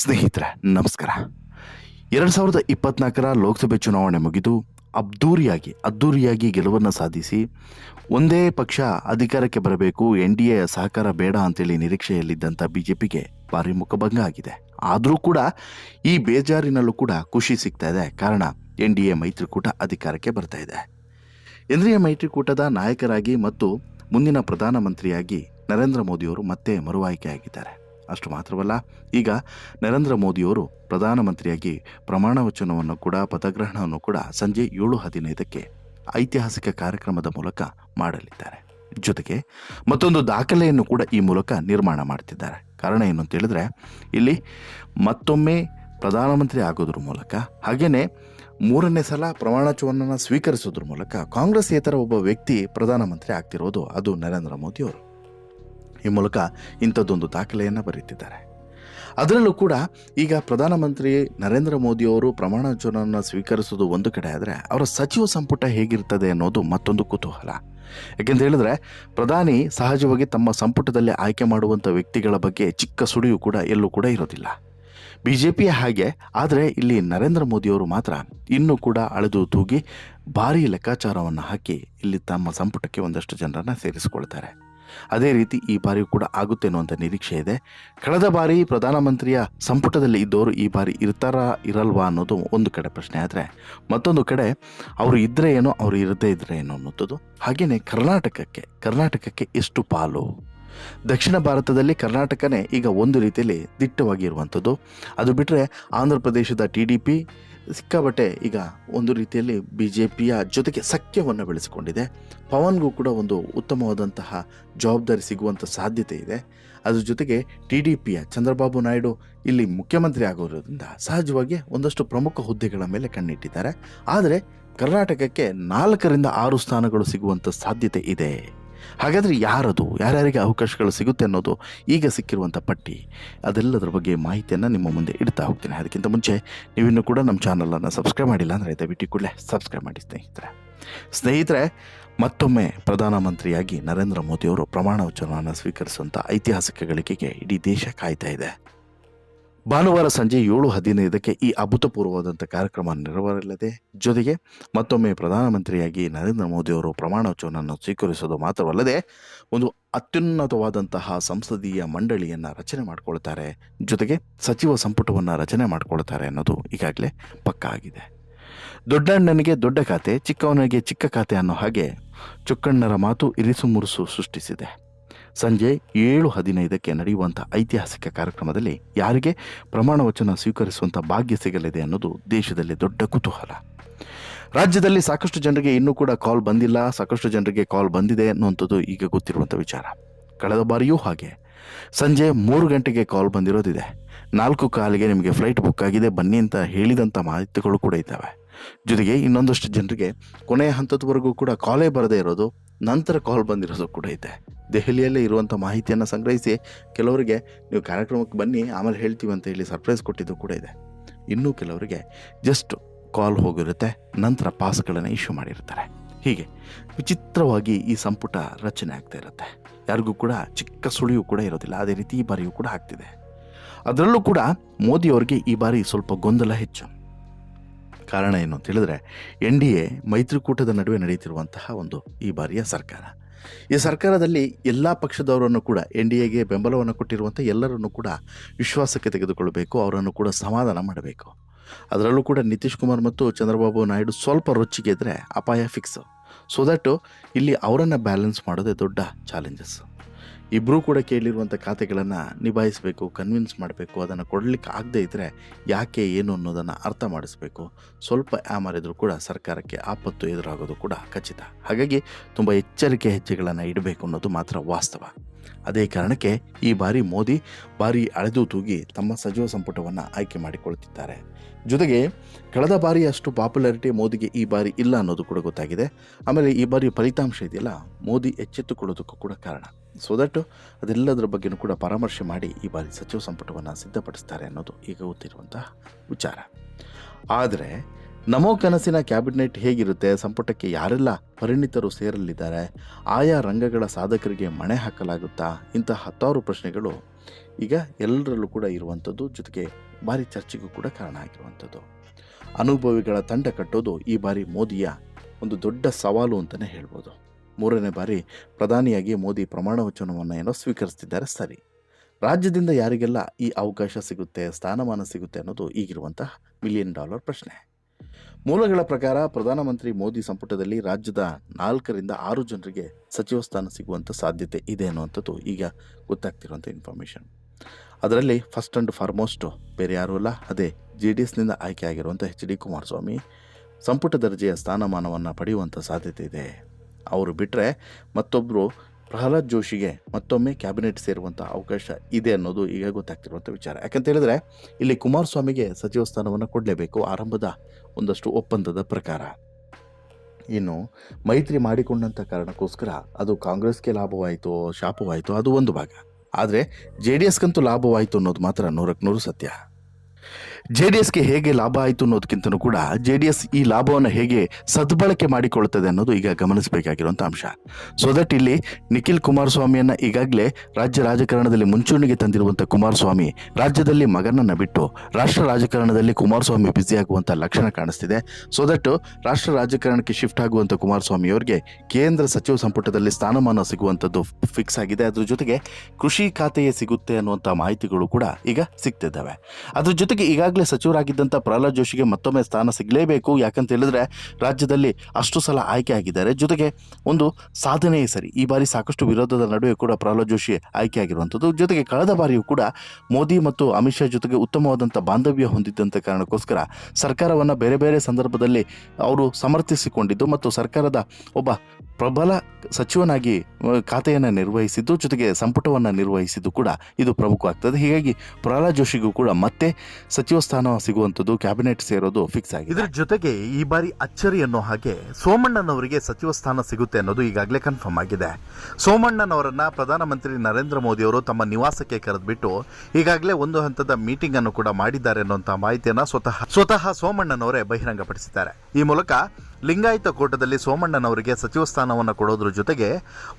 ಸ್ನೇಹಿತರೆ, ನಮಸ್ಕಾರ. ಎರಡು ಸಾವಿರದ ಇಪ್ಪತ್ನಾಲ್ಕರ ಲೋಕಸಭೆ ಚುನಾವಣೆ ಮುಗಿದು ಅದ್ದೂರಿಯಾಗಿ ಅದ್ದೂರಿಯಾಗಿ ಗೆಲುವನ್ನು ಸಾಧಿಸಿ ಒಂದೇ ಪಕ್ಷ ಅಧಿಕಾರಕ್ಕೆ ಬರಬೇಕು, ಎನ್ ಡಿ ಎ ಸಹಕಾರ ಬೇಡ ಅಂತೇಳಿ ನಿರೀಕ್ಷೆಯಲ್ಲಿದ್ದಂಥ ಬಿ ಜೆ ಪಿಗೆ ಭಾರಿ ಮುಖಭಂಗ ಆಗಿದೆ. ಆದರೂ ಕೂಡ ಈ ಬೇಜಾರಿನಲ್ಲೂ ಕೂಡ ಖುಷಿ ಸಿಗ್ತಾ ಇದೆ. ಕಾರಣ ಎನ್ ಡಿ ಎ ಮೈತ್ರಿಕೂಟ ಅಧಿಕಾರಕ್ಕೆ ಬರ್ತಾ ಇದೆ. ಎನ್ ಮೈತ್ರಿಕೂಟದ ನಾಯಕರಾಗಿ ಮತ್ತು ಮುಂದಿನ ಪ್ರಧಾನಮಂತ್ರಿಯಾಗಿ ನರೇಂದ್ರ ಮೋದಿಯವರು ಮತ್ತೆ ಮರುಆಯ್ಕೆಯಾಗಿದ್ದಾರೆ ಅಷ್ಟು ಮಾತ್ರವಲ್ಲ, ಈಗ ನರೇಂದ್ರ ಮೋದಿಯವರು ಪ್ರಧಾನಮಂತ್ರಿಯಾಗಿ ಪ್ರಮಾಣ ವಚನವನ್ನು ಕೂಡ, ಪದಗ್ರಹಣವನ್ನು ಕೂಡ ಸಂಜೆ ಏಳು ಹದಿನೈದಕ್ಕೆ ಐತಿಹಾಸಿಕ ಕಾರ್ಯಕ್ರಮದ ಮೂಲಕ ಮಾಡಲಿದ್ದಾರೆ. ಜೊತೆಗೆ ಮತ್ತೊಂದು ದಾಖಲೆಯನ್ನು ಕೂಡ ಈ ಮೂಲಕ ನಿರ್ಮಾಣ ಮಾಡ್ತಿದ್ದಾರೆ. ಕಾರಣ ಏನು ಅಂತ ಹೇಳಿದ್ರೆ, ಇಲ್ಲಿ ಮತ್ತೊಮ್ಮೆ ಪ್ರಧಾನಮಂತ್ರಿ ಆಗೋದ್ರ ಮೂಲಕ ಹಾಗೆಯೇ ಮೂರನೇ ಸಲ ಪ್ರಮಾಣವಚನವನ್ನು ಸ್ವೀಕರಿಸೋದ್ರ ಮೂಲಕ ಕಾಂಗ್ರೆಸ್ ಇತರ ಒಬ್ಬ ವ್ಯಕ್ತಿ ಪ್ರಧಾನಮಂತ್ರಿ ಆಗ್ತಿರೋದು ಅದು ನರೇಂದ್ರ ಮೋದಿಯವರು. ಈ ಮೂಲಕ ಇಂಥದ್ದೊಂದು ದಾಖಲೆಯನ್ನು ಬರೀತಿದ್ದಾರೆ. ಅದರಲ್ಲೂ ಕೂಡ ಈಗ ಪ್ರಧಾನಮಂತ್ರಿ ನರೇಂದ್ರ ಮೋದಿಯವರು ಪ್ರಮಾಣ ವಚನವನ್ನು ಸ್ವೀಕರಿಸೋದು ಒಂದು ಕಡೆ ಆದರೆ ಅವರ ಸಚಿವ ಸಂಪುಟ ಹೇಗಿರ್ತದೆ ಅನ್ನೋದು ಮತ್ತೊಂದು ಕುತೂಹಲ. ಯಾಕೆಂತ ಹೇಳಿದ್ರೆ ಪ್ರಧಾನಿ ಸಹಜವಾಗಿ ತಮ್ಮ ಸಂಪುಟದಲ್ಲಿ ಆಯ್ಕೆ ಮಾಡುವಂಥ ವ್ಯಕ್ತಿಗಳ ಬಗ್ಗೆ ಚಿಕ್ಕ ಸುಳಿಯು ಕೂಡ ಎಲ್ಲೂ ಕೂಡ ಇರೋದಿಲ್ಲ. ಬಿ ಜೆ ಪಿಯ ಹಾಗೆ, ಆದರೆ ಇಲ್ಲಿ ನರೇಂದ್ರ ಮೋದಿಯವರು ಮಾತ್ರ ಇನ್ನೂ ಕೂಡ ಅಳೆದು ತೂಗಿ ಭಾರೀ ಲೆಕ್ಕಾಚಾರವನ್ನು ಹಾಕಿ ಇಲ್ಲಿ ತಮ್ಮ ಸಂಪುಟಕ್ಕೆ ಒಂದಷ್ಟು ಜನರನ್ನು ಸೇರಿಸಿಕೊಳ್ತಾರೆ. ಅದೇ ರೀತಿ ಈ ಬಾರಿಯೂ ಕೂಡ ಆಗುತ್ತೆ ಅನ್ನುವಂಥ ನಿರೀಕ್ಷೆ ಇದೆ. ಕಳೆದ ಬಾರಿ ಪ್ರಧಾನಮಂತ್ರಿಯ ಸಂಪುಟದಲ್ಲಿ ಇದ್ದವರು ಈ ಬಾರಿ ಇರ್ತಾರಾ, ಇರಲ್ವಾ ಅನ್ನೋದು ಒಂದು ಕಡೆ ಪ್ರಶ್ನೆ ಆದರೆ, ಮತ್ತೊಂದು ಕಡೆ ಅವರು ಇದ್ದರೆ ಏನೋ ಅವರು ಇರದೇ ಇದ್ರೆ ಏನೋ ಅನ್ನೋದು ಹಾಗೆಯೇ ಕರ್ನಾಟಕಕ್ಕೆ ಕರ್ನಾಟಕಕ್ಕೆ ಎಷ್ಟು ಪಾಲು? ದಕ್ಷಿಣ ಭಾರತದಲ್ಲಿ ಕರ್ನಾಟಕನೇ ಈಗ ಒಂದು ರೀತಿಯಲ್ಲಿ ದಿಟ್ಟವಾಗಿ ಇರುವಂಥದ್ದು ಅದು ಬಿಟ್ಟರೆ ಆಂಧ್ರ ಪ್ರದೇಶದ ಟಿ ಡಿ ಪಿ ಸಿಕ್ಕಾಬಟ್ಟೆ ಈಗ ಒಂದು ರೀತಿಯಲ್ಲಿ ಬಿ ಜೆ ಪಿಯ ಜೊತೆಗೆ ಸಖ್ಯವನ್ನು ಬೆಳೆಸಿಕೊಂಡಿದೆ. ಪವನ್ಗೂ ಕೂಡ ಒಂದು ಉತ್ತಮವಾದಂತಹ ಜವಾಬ್ದಾರಿ ಸಿಗುವಂಥ ಸಾಧ್ಯತೆ ಇದೆ. ಅದ್ರ ಜೊತೆಗೆ ಟಿ ಡಿ ಪಿಯ ಚಂದ್ರಬಾಬು ನಾಯ್ಡು ಇಲ್ಲಿ ಮುಖ್ಯಮಂತ್ರಿ ಆಗಿರೋದ್ರಿಂದ ಸಹಜವಾಗಿ ಒಂದಷ್ಟು ಪ್ರಮುಖ ಹುದ್ದೆಗಳ ಮೇಲೆ ಕಣ್ಣಿಟ್ಟಿದ್ದಾರೆ. ಆದರೆ ಕರ್ನಾಟಕಕ್ಕೆ ನಾಲ್ಕರಿಂದ ಆರು ಸ್ಥಾನಗಳು ಸಿಗುವಂಥ ಸಾಧ್ಯತೆ ಇದೆ. ಹಾಗಾದರೆ ಯಾರದು? ಯಾರ್ಯಾರಿಗೆ ಅವಕಾಶಗಳು ಸಿಗುತ್ತೆ ಅನ್ನೋದು ಈಗ ಸಿಕ್ಕಿರುವಂಥ ಪಟ್ಟಿ. ಅದೆಲ್ಲದರ ಬಗ್ಗೆ ಮಾಹಿತಿಯನ್ನು ನಿಮ್ಮ ಮುಂದೆ ಇಡ್ತಾ ಹೋಗ್ತೀನಿ. ಅದಕ್ಕಿಂತ ಮುಂಚೆ ನೀವಿನ್ನು ಕೂಡ ನಮ್ಮ ಚಾನಲನ್ನು ಸಬ್ಸ್ಕ್ರೈಬ್ ಮಾಡಿಲ್ಲ ಅಂದರೆ ದಯವಿಟ್ಟು ಕೂಡಲೇ ಸಬ್ಸ್ಕ್ರೈಬ್ ಮಾಡಿ ಸ್ನೇಹಿತರೆ. ಸ್ನೇಹಿತರೆ, ಮತ್ತೊಮ್ಮೆ ಪ್ರಧಾನಮಂತ್ರಿಯಾಗಿ ನರೇಂದ್ರ ಮೋದಿಯವರು ಪ್ರಮಾಣ ವಚನವನ್ನು ಸ್ವೀಕರಿಸುವಂಥ ಐತಿಹಾಸಿಕ ಗಳಿಕೆಗೆ ಇಡೀ ದೇಶ ಕಾಯ್ತಾ ಇದೆ. ಭಾನುವಾರ ಸಂಜೆ ಏಳು ಹದಿನೈದಕ್ಕೆ ಈ ಅಭೂತಪೂರ್ವವಾದಂಥ ಕಾರ್ಯಕ್ರಮ ನೆರವೇರಲಿದೆ. ಜೊತೆಗೆ ಮತ್ತೊಮ್ಮೆ ಪ್ರಧಾನಮಂತ್ರಿಯಾಗಿ ನರೇಂದ್ರ ಮೋದಿಯವರು ಪ್ರಮಾಣ ವಚನವನ್ನು ಸ್ವೀಕರಿಸೋದು ಮಾತ್ರವಲ್ಲದೆ ಒಂದು ಅತ್ಯುನ್ನತವಾದಂತಹ ಸಂಸದೀಯ ಮಂಡಳಿಯನ್ನು ರಚನೆ ಮಾಡಿಕೊಳ್ತಾರೆ. ಜೊತೆಗೆ ಸಚಿವ ಸಂಪುಟವನ್ನು ರಚನೆ ಮಾಡಿಕೊಳ್ತಾರೆ ಅನ್ನೋದು ಈಗಾಗಲೇ ಪಕ್ಕ ಆಗಿದೆ. ದೊಡ್ಡಣ್ಣನಿಗೆ ದೊಡ್ಡ ಖಾತೆ, ಚಿಕ್ಕವನಿಗೆ ಚಿಕ್ಕ ಖಾತೆ ಅನ್ನೋ ಹಾಗೆ ಚುಕ್ಕಣ್ಣರ ಮಾತು ಇರಿಸು ಮುರುಸು ಸೃಷ್ಟಿಸಿದೆ. ಸಂಜೆ ಏಳು ಹದಿನೈದಕ್ಕೆ ನಡೆಯುವಂಥ ಐತಿಹಾಸಿಕ ಕಾರ್ಯಕ್ರಮದಲ್ಲಿ ಯಾರಿಗೆ ಪ್ರಮಾಣ ವಚನ ಸ್ವೀಕರಿಸುವಂಥ ಭಾಗ್ಯ ಸಿಗಲಿದೆ ಅನ್ನೋದು ದೇಶದಲ್ಲಿ ದೊಡ್ಡ ಕುತೂಹಲ. ರಾಜ್ಯದಲ್ಲಿ ಸಾಕಷ್ಟು ಜನರಿಗೆ ಇನ್ನೂ ಕೂಡ ಕಾಲ್ ಬಂದಿಲ್ಲ, ಸಾಕಷ್ಟು ಜನರಿಗೆ ಕಾಲ್ ಬಂದಿದೆ ಅನ್ನುವಂಥದ್ದು ಈಗ ಗೊತ್ತಿರುವಂಥ ವಿಚಾರ. ಕಳೆದ ಬಾರಿಯೂ ಹಾಗೆ. ಸಂಜೆ ಮೂರು ಗಂಟೆಗೆ ಕಾಲ್ ಬಂದಿರೋದಿದೆ. ನಾಲ್ಕು ಕಾಲಿಗೆ ನಿಮಗೆ ಫ್ಲೈಟ್ ಬುಕ್ ಆಗಿದೆ, ಬನ್ನಿ ಅಂತ ಹೇಳಿದಂಥ ಮಾಹಿತಿಗಳು ಕೂಡ ಇದ್ದಾವೆ. ಜೊತೆಗೆ ಇನ್ನೊಂದಷ್ಟು ಜನರಿಗೆ ಕೊನೆಯ ಹಂತದವರೆಗೂ ಕೂಡ ಕಾಲೇ ಬರದೇ ಇರೋದು, ನಂತರ ಕಾಲ್ ಬಂದಿರೋದು ಕೂಡ ಇದೆ. ದೆಹಲಿಯಲ್ಲೇ ಇರುವಂಥ ಮಾಹಿತಿಯನ್ನು ಸಂಗ್ರಹಿಸಿ ಕೆಲವರಿಗೆ ನೀವು ಕಾರ್ಯಕ್ರಮಕ್ಕೆ ಬನ್ನಿ, ಆಮೇಲೆ ಹೇಳ್ತೀವಿ ಅಂತ ಹೇಳಿ ಸರ್ಪ್ರೈಸ್ ಕೊಟ್ಟಿದ್ದು ಕೂಡ ಇದೆ. ಇನ್ನೂ ಕೆಲವರಿಗೆ ಜಸ್ಟ್ ಕಾಲ್ ಹೋಗಿರುತ್ತೆ, ನಂತರ ಪಾಸ್ಗಳನ್ನು ಇಶ್ಯೂ ಮಾಡಿರ್ತಾರೆ. ಹೀಗೆ ವಿಚಿತ್ರವಾಗಿ ಈ ಸಂಪುಟ ರಚನೆ ಆಗ್ತಾ ಇರುತ್ತೆ. ಯಾರಿಗೂ ಕೂಡ ಚಿಕ್ಕ ಸುಳಿಯೂ ಕೂಡ ಇರೋದಿಲ್ಲ, ಅದೇ ರೀತಿ ಈ ಬಾರಿಯೂ ಕೂಡ ಆಗ್ತಿದೆ. ಅದರಲ್ಲೂ ಕೂಡ ಮೋದಿಯವರಿಗೆ ಈ ಬಾರಿ ಸ್ವಲ್ಪ ಗೊಂದಲ ಹೆಚ್ಚು. ಕಾರಣ ಏನು ಅಂತ ಹೇಳಿದ್ರೆ, ಎನ್ ಡಿ ಎ ಮೈತ್ರಿಕೂಟದ ನಡುವೆ ನಡೆಯುತ್ತಿರುವಂತಹ ಒಂದು ಈ ಬಾರಿಯ ಸರ್ಕಾರ. ಈ ಸರ್ಕಾರದಲ್ಲಿ ಎಲ್ಲ ಪಕ್ಷದವರನ್ನು ಕೂಡ, ಎನ್ ಡಿ ಎಗೆ ಬೆಂಬಲವನ್ನು ಕೊಟ್ಟಿರುವಂಥ ಎಲ್ಲರನ್ನು ಕೂಡ ವಿಶ್ವಾಸಕ್ಕೆ ತೆಗೆದುಕೊಳ್ಳಬೇಕು, ಅವರನ್ನು ಕೂಡ ಸಮಾಧಾನ ಮಾಡಬೇಕು. ಅದರಲ್ಲೂ ಕೂಡ ನಿತೀಶ್ ಕುಮಾರ್ ಮತ್ತು ಚಂದ್ರಬಾಬು ನಾಯ್ಡು ಸ್ವಲ್ಪ ರೊಚ್ಚಿಗೆದ್ರೆ ಅಪಾಯ ಫಿಕ್ಸ್ ಸೊ ದಟ್ ಇಲ್ಲಿ ಅವರನ್ನು ಬ್ಯಾಲೆನ್ಸ್ ಮಾಡೋದೇ ದೊಡ್ಡ ಚಾಲೆಂಜಸ್ ಇಬ್ಬರೂ ಕೂಡ ಕೇಳಿರುವಂಥ ಖಾತೆಗಳನ್ನು ನಿಭಾಯಿಸಬೇಕು ಕನ್ವಿನ್ಸ್ ಮಾಡಬೇಕು, ಅದನ್ನು ಕೊಡಲಿಕ್ಕೆ ಆಗದೇ ಇದ್ದರೆ ಯಾಕೆ ಏನು ಅನ್ನೋದನ್ನು ಅರ್ಥ ಮಾಡಿಸ್ಬೇಕು. ಸ್ವಲ್ಪ ಆಮರಿದ್ರೂ ಕೂಡ ಸರ್ಕಾರಕ್ಕೆ ಆಪತ್ತು ಎದುರಾಗೋದು ಕೂಡ ಖಚಿತ. ಹಾಗಾಗಿ ತುಂಬ ಎಚ್ಚರಿಕೆ ಹೆಜ್ಜೆಗಳನ್ನು ಇಡಬೇಕು ಅನ್ನೋದು ಮಾತ್ರ ವಾಸ್ತವ. ಅದೇ ಕಾರಣಕ್ಕೆ ಈ ಬಾರಿ ಮೋದಿ ಬಾರಿ ಅಳೆದು ತೂಗಿ ತಮ್ಮ ಸಚಿವ ಸಂಪುಟವನ್ನು ಆಯ್ಕೆ ಮಾಡಿಕೊಳ್ತಿದ್ದಾರೆ. ಜೊತೆಗೆ ಕಳೆದ ಬಾರಿ ಅಷ್ಟು ಪಾಪ್ಯುಲಾರಿಟಿ ಮೋದಿಗೆ ಈ ಬಾರಿ ಇಲ್ಲ ಅನ್ನೋದು ಕೂಡ ಗೊತ್ತಾಗಿದೆ. ಆಮೇಲೆ ಈ ಬಾರಿ ಫಲಿತಾಂಶ ಇದೆಯಲ್ಲ, ಮೋದಿ ಎಚ್ಚೆತ್ತುಕೊಳ್ಳೋದಕ್ಕೂ ಕೂಡ ಕಾರಣ. ಸೊ ದಟ್ ಅದೆಲ್ಲದರ ಬಗ್ಗೆನೂ ಕೂಡ ಪರಾಮರ್ಶೆ ಮಾಡಿ ಈ ಬಾರಿ ಸಚಿವ ಸಂಪುಟವನ್ನು ಸಿದ್ಧಪಡಿಸ್ತಾರೆ ಅನ್ನೋದು ಈಗ ಗೊತ್ತಿರುವಂತಹ ವಿಚಾರ. ಆದರೆ ನಮೋ ಕನಸಿನ ಕ್ಯಾಬಿನೆಟ್ ಹೇಗಿರುತ್ತೆ? ಸಂಪುಟಕ್ಕೆ ಯಾರೆಲ್ಲ ಪರಿಣಿತರು ಸೇರಲಿದ್ದಾರೆ? ಆಯಾ ರಂಗಗಳ ಸಾಧಕರಿಗೆ ಮಣೆ ಹಾಕಲಾಗುತ್ತಾ? ಇಂತಹ ಹತ್ತಾರು ಪ್ರಶ್ನೆಗಳು ಈಗ ಎಲ್ಲರಲ್ಲೂ ಕೂಡ ಇರುವಂಥದ್ದು, ಜೊತೆಗೆ ಭಾರಿ ಚರ್ಚೆಗೂ ಕೂಡ ಕಾರಣ ಆಗಿರುವಂಥದ್ದು. ಅನುಭವಿಗಳ ತಂಡ ಕಟ್ಟೋದು ಈ ಬಾರಿ ಮೋದಿಯ ಒಂದು ದೊಡ್ಡ ಸವಾಲು ಅಂತಲೇ ಹೇಳ್ಬೋದು. ಮೂರನೇ ಬಾರಿ ಪ್ರಧಾನಿಯಾಗಿ ಮೋದಿ ಪ್ರಮಾಣ ವಚನವನ್ನು ಏನೋ ಸ್ವೀಕರಿಸ್ತಿದ್ದಾರೆ, ಸರಿ. ರಾಜ್ಯದಿಂದ ಯಾರಿಗೆಲ್ಲ ಈ ಅವಕಾಶ ಸಿಗುತ್ತೆ, ಸ್ಥಾನಮಾನ ಸಿಗುತ್ತೆ ಅನ್ನೋದು ಈಗಿರುವಂತಹ ಮಿಲಿಯನ್ ಡಾಲರ್ ಪ್ರಶ್ನೆ. ಮೂಲಗಳ ಪ್ರಕಾರ ಪ್ರಧಾನಮಂತ್ರಿ ಮೋದಿ ಸಂಪುಟದಲ್ಲಿ ರಾಜ್ಯದ ನಾಲ್ಕರಿಂದ ಆರು ಜನರಿಗೆ ಸಚಿವ ಸ್ಥಾನ ಸಿಗುವಂಥ ಸಾಧ್ಯತೆ ಇದೆ ಅನ್ನುವಂಥದ್ದು ಈಗ ಗೊತ್ತಾಗ್ತಿರುವಂಥ ಇನ್ಫಾರ್ಮೇಷನ್ ಅದರಲ್ಲಿ ಫಸ್ಟ್ ಆ್ಯಂಡ್ ಫಾರ್ಮೋಸ್ಟು ಬೇರೆ ಯಾರೂ ಅಲ್ಲ, ಅದೇ ಜೆ ಡಿ ಎಸ್ನಿಂದ ಆಯ್ಕೆ ಆಗಿರುವಂಥ ಎಚ್ ಡಿ ಕುಮಾರಸ್ವಾಮಿ. ಸಂಪುಟ ದರ್ಜೆಯ ಸ್ಥಾನಮಾನವನ್ನು ಪಡೆಯುವಂಥ ಸಾಧ್ಯತೆ ಇದೆ. ಅವರು ಬಿಟ್ಟರೆ ಮತ್ತೊಬ್ಬರು ಪ್ರಹ್ಲಾದ್ ಜೋಶಿಗೆ ಮತ್ತೊಮ್ಮೆ ಕ್ಯಾಬಿನೆಟ್ ಸೇರುವಂಥ ಅವಕಾಶ ಇದೆ ಅನ್ನೋದು ಈಗ ಗೊತ್ತಾಗ್ತಿರುವಂಥ ವಿಚಾರ. ಯಾಕಂತ ಹೇಳಿದ್ರೆ, ಇಲ್ಲಿ ಕುಮಾರಸ್ವಾಮಿಗೆ ಸಚಿವ ಸ್ಥಾನವನ್ನು ಕೊಡಲೇಬೇಕು ಆರಂಭದ ಒಂದಷ್ಟು ಒಪ್ಪಂದದ ಪ್ರಕಾರ. ಇನ್ನು ಮೈತ್ರಿ ಮಾಡಿಕೊಂಡಂಥ ಕಾರಣಕ್ಕೋಸ್ಕರ ಅದು ಕಾಂಗ್ರೆಸ್ಗೆ ಲಾಭವಾಯಿತು, ಶಾಪವಾಯಿತು, ಅದು ಒಂದು ಭಾಗ. ಆದರೆ ಜೆ ಡಿ ಎಸ್ಗಂತೂ ಲಾಭವಾಯಿತು ಅನ್ನೋದು ಮಾತ್ರ ನೂರಕ್ಕೆ ನೂರು ಸತ್ಯ. ಜೆ ಡಿ ಎಸ್ಗೆ ಹೇಗೆ ಲಾಭ ಆಯಿತು ಅನ್ನೋದಕ್ಕಿಂತನೂ ಕೂಡ ಜೆ ಡಿ ಎಸ್ ಈ ಲಾಭವನ್ನು ಹೇಗೆ ಸದ್ಬಳಕೆ ಮಾಡಿಕೊಳ್ಳುತ್ತದೆ ಅನ್ನೋದು ಈಗ ಗಮನಿಸಬೇಕಾಗಿರುವಂಥ ಅಂಶ. ಸೊ ದಟ್ ಇಲ್ಲಿ ನಿಖಿಲ್ ಕುಮಾರಸ್ವಾಮಿಯನ್ನು ಈಗಾಗಲೇ ರಾಜ್ಯ ರಾಜಕಾರಣದಲ್ಲಿ ಮುಂಚೂಣಿಗೆ ತಂದಿರುವಂಥ ಕುಮಾರಸ್ವಾಮಿ ರಾಜ್ಯದಲ್ಲಿ ಮಗನನ್ನ ಬಿಟ್ಟು ರಾಷ್ಟ್ರ ರಾಜಕಾರಣದಲ್ಲಿ ಕುಮಾರಸ್ವಾಮಿ ಬ್ಯುಸಿ ಆಗುವಂಥ ಲಕ್ಷಣ ಕಾಣಿಸ್ತಿದೆ. ಸೊ ದಟ್ ರಾಷ್ಟ್ರ ರಾಜಕಾರಣಕ್ಕೆ ಶಿಫ್ಟ್ ಆಗುವಂಥ ಕುಮಾರಸ್ವಾಮಿ ಅವರಿಗೆ ಕೇಂದ್ರ ಸಚಿವ ಸಂಪುಟದಲ್ಲಿ ಸ್ಥಾನಮಾನ ಸಿಗುವಂಥದ್ದು ಫಿಕ್ಸ್ ಆಗಿದೆ. ಅದ್ರ ಜೊತೆಗೆ ಕೃಷಿ ಖಾತೆಯೇ ಸಿಗುತ್ತೆ ಅನ್ನುವಂಥ ಮಾಹಿತಿಗಳು ಕೂಡ ಈಗ ಸಿಗ್ತಿದ್ದಾವೆ. ಅದ್ರ ಜೊತೆಗೆ ಈಗಾಗಲೇ ಸಚಿವರಾಗಿದ್ದಂಥ ಪ್ರಹ್ಲಾದ್ ಜೋಶಿಗೆ ಮತ್ತೊಮ್ಮೆ ಸ್ಥಾನ ಸಿಗಲೇಬೇಕು. ಯಾಕಂತ ಹೇಳಿದ್ರೆ ರಾಜ್ಯದಲ್ಲಿ ಅಷ್ಟು ಸಲ ಆಯ್ಕೆ ಆಗಿದ್ದಾರೆ. ಜೊತೆಗೆ ಒಂದು ಸಾಧನೆಯೇ ಸರಿ. ಈ ಬಾರಿ ಸಾಕಷ್ಟು ವಿರೋಧದ ನಡುವೆ ಕೂಡ ಪ್ರಹ್ಲಾದ್ ಜೋಶಿ ಆಯ್ಕೆ ಆಗಿರುವಂಥದ್ದು. ಜೊತೆಗೆ ಕಳೆದ ಬಾರಿಯೂ ಕೂಡ ಮೋದಿ ಮತ್ತು ಅಮಿತ್ ಶಾ ಜೊತೆಗೆ ಉತ್ತಮವಾದಂಥ ಬಾಂಧವ್ಯ ಹೊಂದಿದ್ದಂಥ ಕಾರಣಕ್ಕೋಸ್ಕರ ಸರ್ಕಾರವನ್ನು ಬೇರೆ ಬೇರೆ ಸಂದರ್ಭದಲ್ಲಿ ಅವರು ಸಮರ್ಥಿಸಿಕೊಂಡಿದ್ದು ಮತ್ತು ಸರ್ಕಾರದ ಒಬ್ಬ ಪ್ರಬಲ ಸಚಿವನಾಗಿ ಖಾತೆಯನ್ನು ನಿರ್ವಹಿಸಿದ್ದು, ಜೊತೆಗೆ ಸಂಪುಟವನ್ನು ನಿರ್ವಹಿಸಿದ್ದು ಕೂಡ ಇದು ಪ್ರಮುಖವಾಗ್ತದೆ. ಹೀಗಾಗಿ ಪ್ರಹ್ಲಾದ್ ಜೋಶಿಗೂ ಕೂಡ ಮತ್ತೆ ಸಚಿವ ಸ್ಥಾನ ಸಿಗುವಂಥದ್ದು ಕ್ಯಾಬಿನೆಟ್ ಸೇರೋದು ಫಿಕ್ಸ್ ಆಗಿದೆ. ಇದರ ಜೊತೆಗೆ ಈ ಬಾರಿ ಅಚ್ಚರಿ ಅನ್ನೋ ಹಾಗೆ ಸೋಮಣ್ಣನವರಿಗೆ ಸಚಿವ ಸ್ಥಾನ ಸಿಗುತ್ತೆ ಅನ್ನೋದು ಈಗಾಗಲೇ ಕನ್ಫರ್ಮ್ ಆಗಿದೆ. ಸೋಮಣ್ಣನವರನ್ನ ಪ್ರಧಾನಮಂತ್ರಿ ನರೇಂದ್ರ ಮೋದಿ ಅವರು ತಮ್ಮ ನಿವಾಸಕ್ಕೆ ಕರೆದ್ಬಿಟ್ಟು ಈಗಾಗಲೇ ಒಂದು ಹಂತದ ಮೀಟಿಂಗ್ ಅನ್ನು ಕೂಡ ಮಾಡಿದ್ದಾರೆ ಅನ್ನುವಂತಹ ಮಾಹಿತಿಯನ್ನ ಸ್ವತಃ ಸ್ವತಃ ಸೋಮಣ್ಣನವರೇ ಬಹಿರಂಗಪಡಿಸಿದ್ದಾರೆ. ಈ ಮೂಲಕ ಲಿಂಗಾಯತ ಕೋಟದಲ್ಲಿ ಸೋಮಣ್ಣನವರಿಗೆ ಸಚಿವ ಸ್ಥಾನವನ್ನು ಕೊಡೋದ್ರ ಜೊತೆಗೆ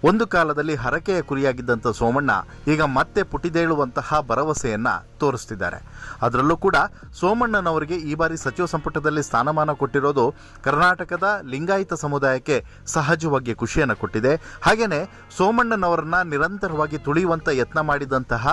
ಒಂದು ಕಾಲದಲ್ಲಿ ಹರಕೆಯ ಕುರಿಯಾಗಿದ್ದಂಥ ಸೋಮಣ್ಣ ಈಗ ಮತ್ತೆ ಪುಟಿದೇಳುವಂತಹ ಭರವಸೆಯನ್ನ ತೋರಿಸ್ತಿದ್ದಾರೆ. ಅದರಲ್ಲೂ ಕೂಡ ಸೋಮಣ್ಣನವರಿಗೆ ಈ ಬಾರಿ ಸಚಿವ ಸಂಪುಟದಲ್ಲಿ ಸ್ಥಾನಮಾನ ಕೊಟ್ಟಿರೋದು ಕರ್ನಾಟಕದ ಲಿಂಗಾಯತ ಸಮುದಾಯಕ್ಕೆ ಸಹಜವಾಗಿ ಖುಷಿಯನ್ನು ಕೊಟ್ಟಿದೆ. ಹಾಗೆಯೇ ಸೋಮಣ್ಣನವರನ್ನ ನಿರಂತರವಾಗಿ ತುಳಿಯುವಂತ ಯತ್ನ ಮಾಡಿದಂತಹ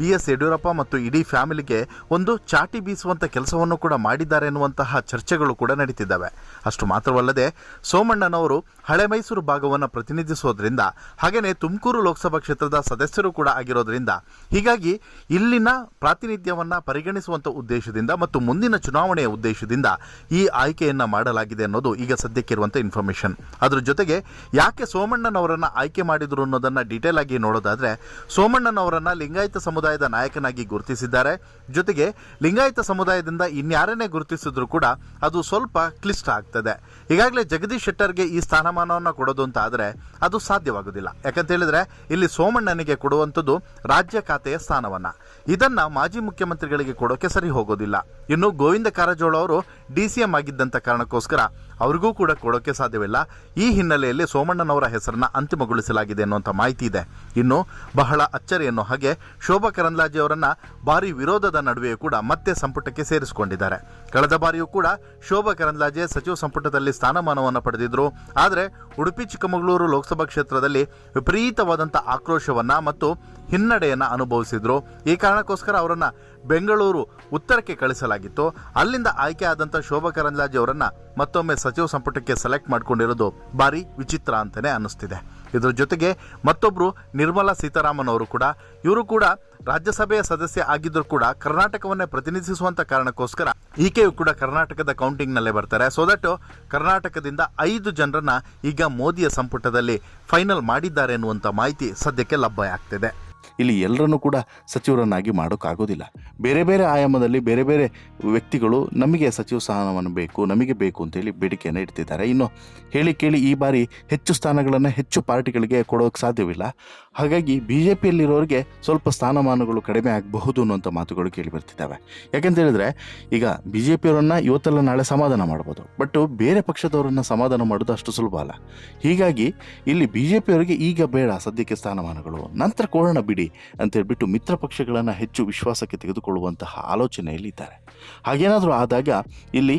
ಬಿ ಎಸ್ ಯಡಿಯೂರಪ್ಪ ಮತ್ತು ಇಡೀ ಫ್ಯಾಮಿಲಿಗೆ ಒಂದು ಚಾಟಿ ಬೀಸುವಂತ ಕೆಲಸವನ್ನು ಕೂಡ ಮಾಡಿದ್ದಾರೆ ಎನ್ನುವಂತಹ ಚರ್ಚೆಗಳು ಕೂಡ ನಡೀತಿದ್ದಾವೆ. ಅಷ್ಟು ಮಾತ್ರವಲ್ಲದೆ ಸೋಮಣ್ಣನವರು ಹಳೆ ಮೈಸೂರು ಭಾಗವನ್ನು ಪ್ರತಿನಿಧಿಸೋದ್ರಿಂದ ಹಾಗೆಯೇ ತುಮಕೂರು ಲೋಕಸಭಾ ಕ್ಷೇತ್ರದ ಸದಸ್ಯರು ಕೂಡ ಆಗಿರೋದ್ರಿಂದ, ಹೀಗಾಗಿ ಇಲ್ಲಿನ ಪ್ರಾತಿನಿಧ್ಯವನ್ನು ಪರಿಗಣಿಸುವಂಥ ಉದ್ದೇಶದಿಂದ ಮತ್ತು ಮುಂದಿನ ಚುನಾವಣೆಯ ಉದ್ದೇಶದಿಂದ ಈ ಆಯ್ಕೆಯನ್ನು ಮಾಡಲಾಗಿದೆ ಅನ್ನೋದು ಈಗ ಸದ್ಯಕ್ಕಿರುವಂಥ ಇನ್ಫಾರ್ಮೇಷನ್ ಅದರ ಜೊತೆಗೆ ಯಾಕೆ ಸೋಮಣ್ಣನವರನ್ನ ಆಯ್ಕೆ ಮಾಡಿದ್ರು ಅನ್ನೋದನ್ನ ಡೀಟೇಲ್ ಆಗಿ ನೋಡೋದಾದ್ರೆ, ಸೋಮಣ್ಣನವರನ್ನ ಲಿಂಗಾಯತ ಸಮುದಾಯದ ನಾಯಕನಾಗಿ ಗುರುತಿಸಿದ್ದಾರೆ. ಜೊತೆಗೆ ಲಿಂಗಾಯತ ಸಮುದಾಯದಿಂದ ಇನ್ಯಾರನ್ನೇ ಗುರುತಿಸಿದ್ರು ಕೂಡ ಅದು ಸ್ವಲ್ಪ ಕ್ಲಿಷ್ಟ ಆಗ್ತದೆ. ಈಗಾಗಲೇ ಜಗದೀಶ್ ಶೆಟ್ಟರ್ಗೆ ಈ ಸ್ಥಾನಮಾನವನ್ನು ಕೊಡೋದು ಅಂತ ಆದರೆ ಅದು ಸಾಧ್ಯವಾಗುವುದಿಲ್ಲ ಯಾಕಂತ ಹೇಳಿದ್ರೆ ಇಲ್ಲಿ ಸೋಮಣ್ಣನಿಗೆ ಕೊಡುವಂಥದ್ದು ರಾಜ್ಯ ಖಾತೆಯ ಸ್ಥಾನವನ್ನು. ಇದನ್ನು ಮಾಜಿ ಮುಖ್ಯಮಂತ್ರಿಗಳಿಗೆ ಕೊಡೋಕೆ ಸರಿ ಹೋಗೋದಿಲ್ಲ. ಇನ್ನು ಗೋವಿಂದ ಕಾರಜೋಳ ಅವರು ಡಿ ಸಿ ಎಂ ಆಗಿದ್ದಂಥ ಕಾರಣಕ್ಕೋಸ್ಕರ ಅವ್ರಿಗೂ ಕೂಡ ಕೊಡೋಕ್ಕೆ ಸಾಧ್ಯವಿಲ್ಲ. ಈ ಹಿನ್ನೆಲೆಯಲ್ಲಿ ಸೋಮಣ್ಣನವರ ಹೆಸರನ್ನು ಅಂತಿಮಗೊಳಿಸಲಾಗಿದೆ ಅನ್ನುವಂಥ ಮಾಹಿತಿ ಇದೆ. ಇನ್ನು ಬಹಳ ಅಚ್ಚರಿ ಅನ್ನೋ ಹಾಗೆ ಶೋಭಾ ಕರಂದ್ಲಾಜೆ ಅವರನ್ನು ಭಾರಿ ವಿರೋಧದ ನಡುವೆಯೂ ಕೂಡ ಮತ್ತೆ ಸಂಪುಟಕ್ಕೆ ಸೇರಿಸಿಕೊಂಡಿದ್ದಾರೆ. ಕಳೆದ ಬಾರಿಯೂ ಕೂಡ ಶೋಭಾ ಕರಂದ್ಲಾಜೆ ಸಚಿವ ಸಂಪುಟದಲ್ಲಿ ಸ್ಥಾನಮಾನವನ್ನು ಪಡೆದಿದ್ದರು ಆದರೆ ಉಡುಪಿ, ಚಿಕ್ಕಮಗಳೂರು ಲೋಕಸಭಾ ಕ್ಷೇತ್ರದಲ್ಲಿ ವಿಪರೀತವಾದಂಥ ಆಕ್ರೋಶವನ್ನು ಮತ್ತು ಹಿನ್ನಡೆಯನ್ನು ಅನುಭವಿಸಿದ್ರು. ಈ ಕಾರಣಕ್ಕೋಸ್ಕರ ಅವರನ್ನ ಬೆಂಗಳೂರು ಉತ್ತರಕ್ಕೆ ಕಳಿಸಲಾಗಿತ್ತು. ಅಲ್ಲಿಂದ ಆಯ್ಕೆ ಆದಂಥ ಶೋಭಾ ಕರಂದ್ಲಾಜೆ ಅವರನ್ನ ಮತ್ತೊಮ್ಮೆ ಸಚಿವ ಸಂಪುಟಕ್ಕೆ ಸೆಲೆಕ್ಟ್ ಮಾಡಿಕೊಂಡಿರೋದು ಭಾರಿ ವಿಚಿತ್ರ ಅಂತಾನೆ ಅನ್ನಿಸ್ತಿದೆ. ಇದರ ಜೊತೆಗೆ ಮತ್ತೊಬ್ರು ನಿರ್ಮಲಾ ಸೀತಾರಾಮನ್ ಅವರು ಕೂಡ, ಇವರು ಕೂಡ ರಾಜ್ಯಸಭೆಯ ಸದಸ್ಯ ಆಗಿದ್ದರೂ ಕೂಡ ಕರ್ನಾಟಕವನ್ನೇ ಪ್ರತಿನಿಧಿಸುವಂತ ಕಾರಣಕ್ಕೋಸ್ಕರ ಈಕೆಯು ಕೂಡ ಕರ್ನಾಟಕದ ಕೌಂಟಿಂಗ್ ನಲ್ಲೇ ಬರ್ತಾರೆ. ಸೊ ದಟ್ ಕರ್ನಾಟಕದಿಂದ ಐದು ಜನರನ್ನ ಈಗ ಮೋದಿಯ ಸಂಪುಟದಲ್ಲಿ ಫೈನಲ್ ಮಾಡಿದ್ದಾರೆ ಎನ್ನುವಂತ ಮಾಹಿತಿ ಸದ್ಯಕ್ಕೆ ಲಭ್ಯ ಆಗ್ತಿದೆ. ಇಲ್ಲಿ ಎಲ್ಲರನ್ನೂ ಕೂಡ ಸಚಿವರನ್ನಾಗಿ ಮಾಡೋಕ್ಕಾಗೋದಿಲ್ಲ. ಬೇರೆ ಬೇರೆ ಆಯಾಮದಲ್ಲಿ ಬೇರೆ ಬೇರೆ ವ್ಯಕ್ತಿಗಳು ನಮಗೆ ಸಚಿವ ಸ್ಥಾನವನ್ನು ಬೇಕು, ನಮಗೆ ಬೇಕು ಅಂತೇಳಿ ಬೇಡಿಕೆಯನ್ನು ಇಡ್ತಿದ್ದಾರೆ. ಇನ್ನು ಹೇಳಿ ಕೇಳಿ ಈ ಬಾರಿ ಹೆಚ್ಚು ಸ್ಥಾನಗಳನ್ನು ಹೆಚ್ಚು ಪಾರ್ಟಿಗಳಿಗೆ ಕೊಡೋಕೆ ಸಾಧ್ಯವಿಲ್ಲ. ಹಾಗಾಗಿ ಬಿ ಜೆ ಪಿಯಲ್ಲಿರೋರಿಗೆ ಸ್ವಲ್ಪ ಸ್ಥಾನಮಾನಗಳು ಕಡಿಮೆ ಆಗಬಹುದು ಅನ್ನುವಂಥ ಮಾತುಗಳು ಕೇಳಿ ಬರ್ತಿದ್ದಾವೆ. ಯಾಕೆಂತ ಹೇಳಿದ್ರೆ ಈಗ ಬಿ ಜೆ ಪಿಯವರನ್ನು ಇವತ್ತೆಲ್ಲ ನಾಳೆ ಸಮಾಧಾನ ಮಾಡ್ಬೋದು. ಬಟ್ ಬೇರೆ ಪಕ್ಷದವರನ್ನು ಸಮಾಧಾನ ಮಾಡೋದು ಅಷ್ಟು ಸುಲಭ ಅಲ್ಲ. ಹೀಗಾಗಿ ಇಲ್ಲಿ ಬಿ ಜೆ ಪಿಯವರಿಗೆ ಈಗ ಬೇಡ ಸದ್ಯಕ್ಕೆ ಸ್ಥಾನಮಾನಗಳು. ನಂತರ ಕೊಡೋಣ ಬಿಡಿ. ಬಿಡಿ ಅಂತ ಹೇಳ್ಬಿಟ್ಟು ಮಿತ್ರ ಪಕ್ಷಗಳನ್ನು ಹೆಚ್ಚು ವಿಶ್ವಾಸಕ್ಕೆ ತೆಗೆದುಕೊಳ್ಳುವಂತಹ ಆಲೋಚನೆಯಲ್ಲಿ ಇದ್ದಾರೆ ಹಾಗೇನಾದರೂ ಆದಾಗ ಇಲ್ಲಿ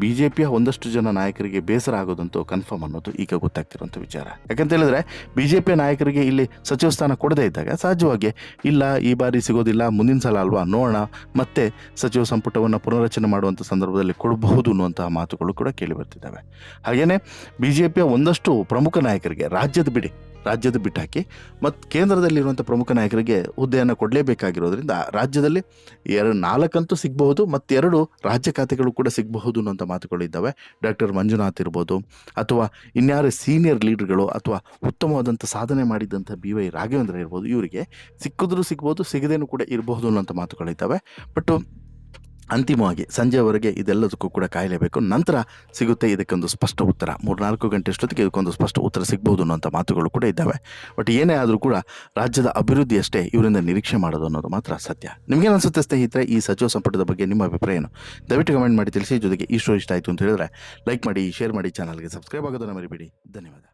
ಬಿ ಜೆ ಪಿಯ ಒಂದಷ್ಟು ಜನ ನಾಯಕರಿಗೆ ಬೇಸರ ಆಗೋದಂತೂ ಕನ್ಫರ್ಮ್ ಅನ್ನೋದು ಈಗ ಗೊತ್ತಾಗ್ತಿರುವಂಥ ವಿಚಾರ. ಯಾಕಂತ ಹೇಳಿದ್ರೆ ಬಿ ಜೆ ಪಿಯ ನಾಯಕರಿಗೆ ಇಲ್ಲಿ ಸಚಿವ ಸ್ಥಾನ ಕೊಡದೇ ಇದ್ದಾಗ ಸಹಜವಾಗಿ ಇಲ್ಲ, ಈ ಬಾರಿ ಸಿಗೋದಿಲ್ಲ, ಮುಂದಿನ ಸಲ ಅಲ್ವಾ ನೋಡೋಣ, ಮತ್ತೆ ಸಚಿವ ಸಂಪುಟವನ್ನು ಪುನರಚನೆ ಮಾಡುವಂಥ ಸಂದರ್ಭದಲ್ಲಿ ಕೊಡಬಹುದು ಅನ್ನುವಂತಹ ಮಾತುಗಳು ಕೂಡ ಕೇಳಿ ಬರ್ತಿದ್ದಾವೆ. ಹಾಗೆಯೇ ಬಿ ಜೆ ಪಿಯ ಒಂದಷ್ಟು ಪ್ರಮುಖ ನಾಯಕರಿಗೆ ರಾಜ್ಯದ ಬಿಡಿ ರಾಜ್ಯದ ಬಿಟ್ಟಾಕಿ ಮತ್ತು ಕೇಂದ್ರದಲ್ಲಿರುವಂಥ ಪ್ರಮುಖ ನಾಯಕರಿಗೆ ಹುದ್ದೆಯನ್ನು ಕೊಡಲೇಬೇಕಾಗಿರೋದ್ರಿಂದ ರಾಜ್ಯದಲ್ಲಿ ಎರಡು ನಾಲ್ಕಂತೂ ಸಿಗಬಹುದು ಮತ್ತೆರಡು ರಾಜ್ಯ ಖಾತೆಗಳು ಕೂಡ ಸಿಗಬಹುದು ಅನ್ನೋಂಥ ಮಾತುಗಳಿದ್ದಾವೆ ಡಾಕ್ಟರ್ ಮಂಜುನಾಥ್ ಇರ್ಬೋದು, ಅಥವಾ ಇನ್ಯಾರು ಸೀನಿಯರ್ ಲೀಡರ್ಗಳು ಅಥವಾ ಉತ್ತಮವಾದಂಥ ಸಾಧನೆ ಮಾಡಿದಂಥ ಬಿ ವೈ ರಾಘವೇಂದ್ರ ಇರ್ಬೋದು, ಇವರಿಗೆ ಸಿಕ್ಕಿದ್ರೂ ಸಿಗ್ಬೋದು ಸಿಗದೇನೂ ಕೂಡ ಇರಬಹುದು ಅನ್ನೋಂಥ ಮಾತುಗಳಿದ್ದಾವೆ ಬಟ್ ಅಂತಿಮವಾಗಿ ಸಂಜೆವರೆಗೆ ಇದೆಲ್ಲದಕ್ಕೂ ಕೂಡ ಕಾಯಲೇಬೇಕು. ನಂತರ ಸಿಗುತ್ತೆ ಇದಕ್ಕೊಂದು ಸ್ಪಷ್ಟ ಉತ್ತರ. ಮೂರ್ನಾಲ್ಕು ಗಂಟೆ ಅಷ್ಟೊತ್ತಿಗೆ ಇದಕ್ಕೊಂದು ಸ್ಪಷ್ಟ ಉತ್ತರ ಸಿಗ್ಬೋದು ಅನ್ನೋಂಥ ಮಾತುಗಳು ಕೂಡ ಇದ್ದಾವೆ. ಬಟ್ ಏನೇ ಆದರೂ ಕೂಡ ರಾಜ್ಯದ ಅಭಿವೃದ್ಧಿ ಅಷ್ಟೇ ಇವರಿಂದ ನಿರೀಕ್ಷೆ ಮಾಡೋದು ಅನ್ನೋದು ಮಾತ್ರ ಸತ್ಯ. ನಿಮಗೇನು ಅನಿಸುತ್ತೆ ಸ್ನೇಹಿತರೆ, ಈ ಸಚಿವ ಸಂಪುಟದ ಬಗ್ಗೆ ನಿಮ್ಮ ಅಭಿಪ್ರಾಯ ಏನು? ದಯವಿಟ್ಟು ಕಮೆಂಟ್ ಮಾಡಿ ತಿಳಿಸಿ. ಜೊತೆಗೆ ಈ ಶೋ ಇಷ್ಟ ಆಯಿತು ಅಂತ ಹೇಳಿದ್ರೆ ಲೈಕ್ ಮಾಡಿ ಶೇರ್ ಮಾಡಿ ಚಾನಲ್ಗೆ ಸಬ್ಸ್ಕ್ರೈಬ್ ಆಗೋದನ್ನು ಮರಿಬೇಡಿ. ಧನ್ಯವಾದ.